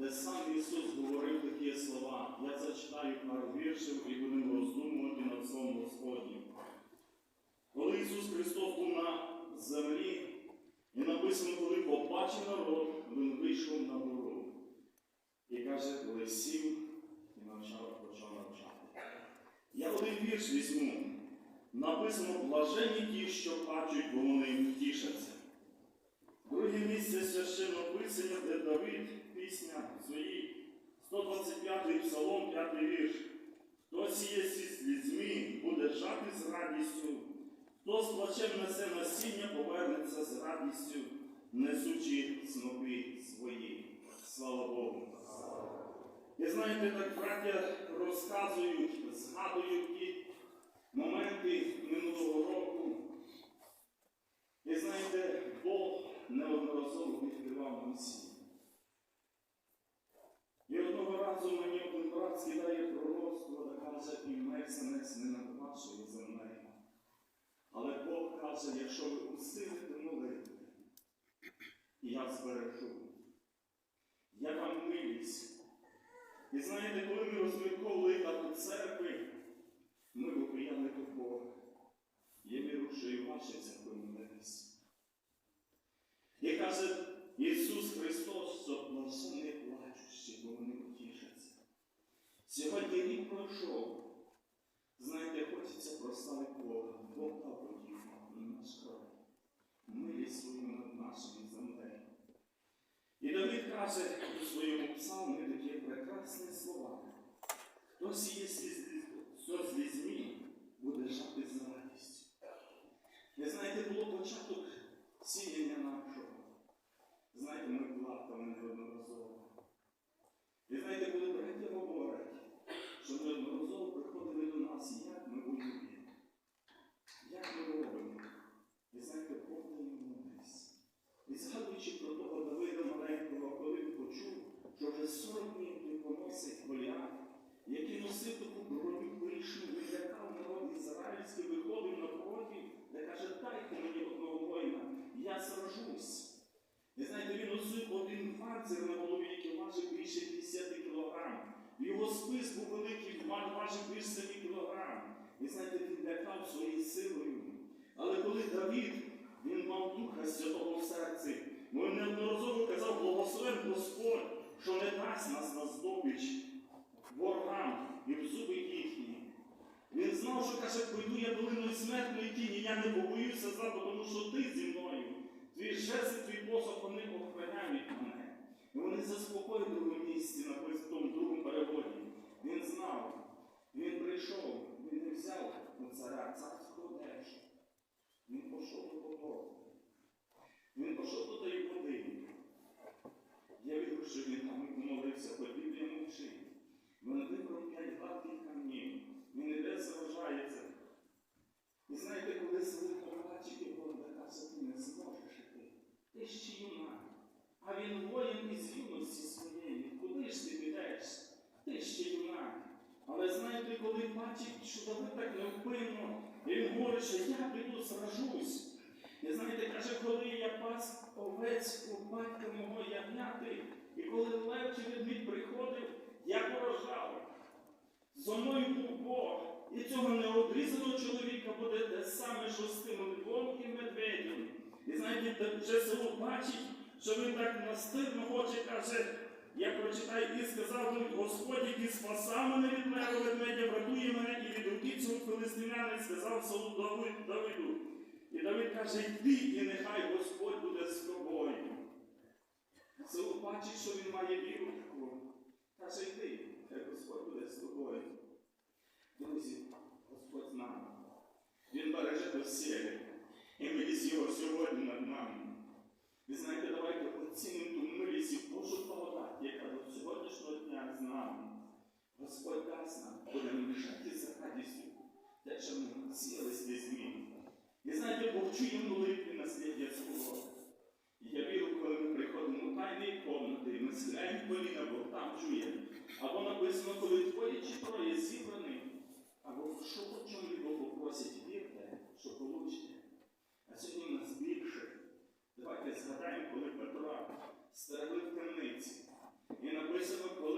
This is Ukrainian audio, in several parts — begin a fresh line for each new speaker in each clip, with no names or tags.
де сам Ісус говорив такі слова. Я зачитаю пару віршів і будемо роздумувати над Словом Господнім. Коли Ісус Христос був на землі, і написано, коли побачив народ, Він вийшов на гору. І каже, коли сів і навчав, почав навчати. Я один вірш візьму. Написано, блаженні ті, що плачуть, бо вони втішаться. Друге місце священного писання, де Давид, пісня своїй, 125-й псалом, 5 вірш. Хто сіє зі слізьми, буде жати з радістю, хто з плачем несе насіння, повернеться з радістю, несучи снопи свої. Слава Богу. І знаєте, так браття розказують, згадують ті моменти минулого року. І знаєте, Бог неодноразово відкривав місію. І один брат скидає пророцтво та каже, і мерсенець не над вашою землею. Але Бог каже, якщо ви усилите молитви, я збережу. Я вам милість. І знаєте, коли ми розмірковували до церкви, ми виприяли до Бога. Я вірю, що і ваші церкви молились. І каже Ісус Христос, що блаженні плачущі, бо вони утішаться. Сьогодні рік пройшов. Знаєте, хочеться прославити Бога. Бог дав подію на наш край. Милість свою над нашою землею. І Давид каже у своєму псалмі такі прекрасні слова. Хто сіє візьмі, буде жати з радістю. І знаєте, було початок сіяння нашого. Знаєте, ми плакали неодноразово. І знаєте, коли браття говорять, що неодноразово приходили до нас, як ми воюємо, як ми робимо. І знаєте, дає мудрість. І згадуючи про того Давида маленького, коли він почув, що вже 40 днів він поносить Голіаф, який носив таку броню пишну, вилякав народ ізраїльський, виходив на проти, де каже, дайте мені одного воїна, я сражусь. І знаєте, він носив один панцир на голові, який важив більше 50 кілограм. Його спис був великий, важив більше 7 кілограм. І знаєте, він лякав своєю силою. Але коли Давід, він мав Духа Святого в серці, він неодноразово казав, благословен Господь, що не дасть нас на здобич ворогам і в зуби їхні. Він знав, що каже, пройду я долиною смертної тіні, я не побоюся зла, тому що ти зі мною. Твій жест, твій посох, вони охороняють мене. І вони заспокоїли в місці, в тому другому переводі. Він знав, він прийшов, він не взяв у царя царську одежу. Він пішов до Бога. Він пішов до тої води. Я вірю, що він там помолився, хоч Біблія мовчить. Він вибрав п'ять гладких камнів. Він іде сражається. І знаєте, коли сидить побачить його, каже, ти не зможеш іти. Ти ще юнак. А він воїн із юності своєї. Куди ж ти підеш? Ти ще юнак. Але знаєте, коли бачить, що Давид так невпинно, і він говорить, що я піду сражусь. І знаєте, каже, коли я пас овець у батька мого ягняти, і коли лев чи ведмідь приходив, я поражав. Зо мною був Бог, і цього необрізаного чоловіка буде те саме, що з тим львом і медведем. І знаєте, вже село бачить, що він так настирно хоче, каже, я прочитаю і сказав Давид, Господь, який спаса мене від мене ведмедя, врятує мене і від руки цього филистимляни, сказав Давид, Давиду. І Давид каже, йди, і нехай Господь буде з тобою. Село бачить, що він має віру таку. Каже, йди, хай Господь буде з тобою. Друзі, Господь з. Він береже доселі. І милість його сьогодні над нами. Ви знаєте, давайте оцінимо ту милість і Божу благодать, яка до сьогоднішнього дня з нами. Господь дасть нам, будемо мішати за радістю, те, що ми сіялись без змін. І знаєте, Бог чує молитви наслідя свого. І я вірю, коли ми приходимо в тайні комнати, ми схиляємо коліна, Бог там чує. Або написано, коли двоє чи троє зібрані, або що по чому попросять, вірте, що получите. А сьогодні нас більше. Давайте згадаємо, коли Петра стерегли в темниці. І написано, хто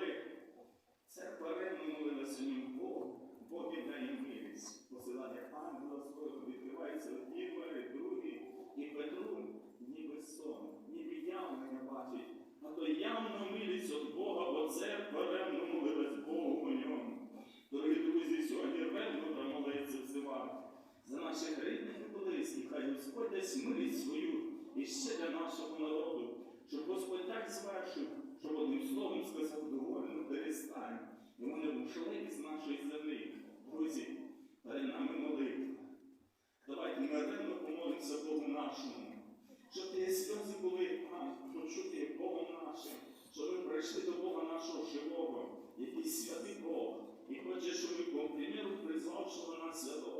явно милість від Бога, бо церква ревно молилась Богу у ньому. Дорогі друзі, сьогодні ревно промолиться взивати. За наших рідних і близьких, хай Господь дасть милість свою і ще для нашого народу, щоб Господь так звершив, щоб одним словом сказав довольно перестань. І вони ушли з нашої землі. Друзі, перед нами молитва. Давайте ми помолимося Богу нашому, щоб ті сльози були а, почуті Богом нашим, щоб ми прийшли до Бога нашого живого, який святий Бог, і хоче, щоб ми, по приміру, призвавшого нас святого,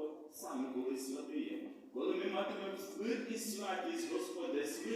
самі були святиї. Коли ми матимемо мир і святість, Господь дасть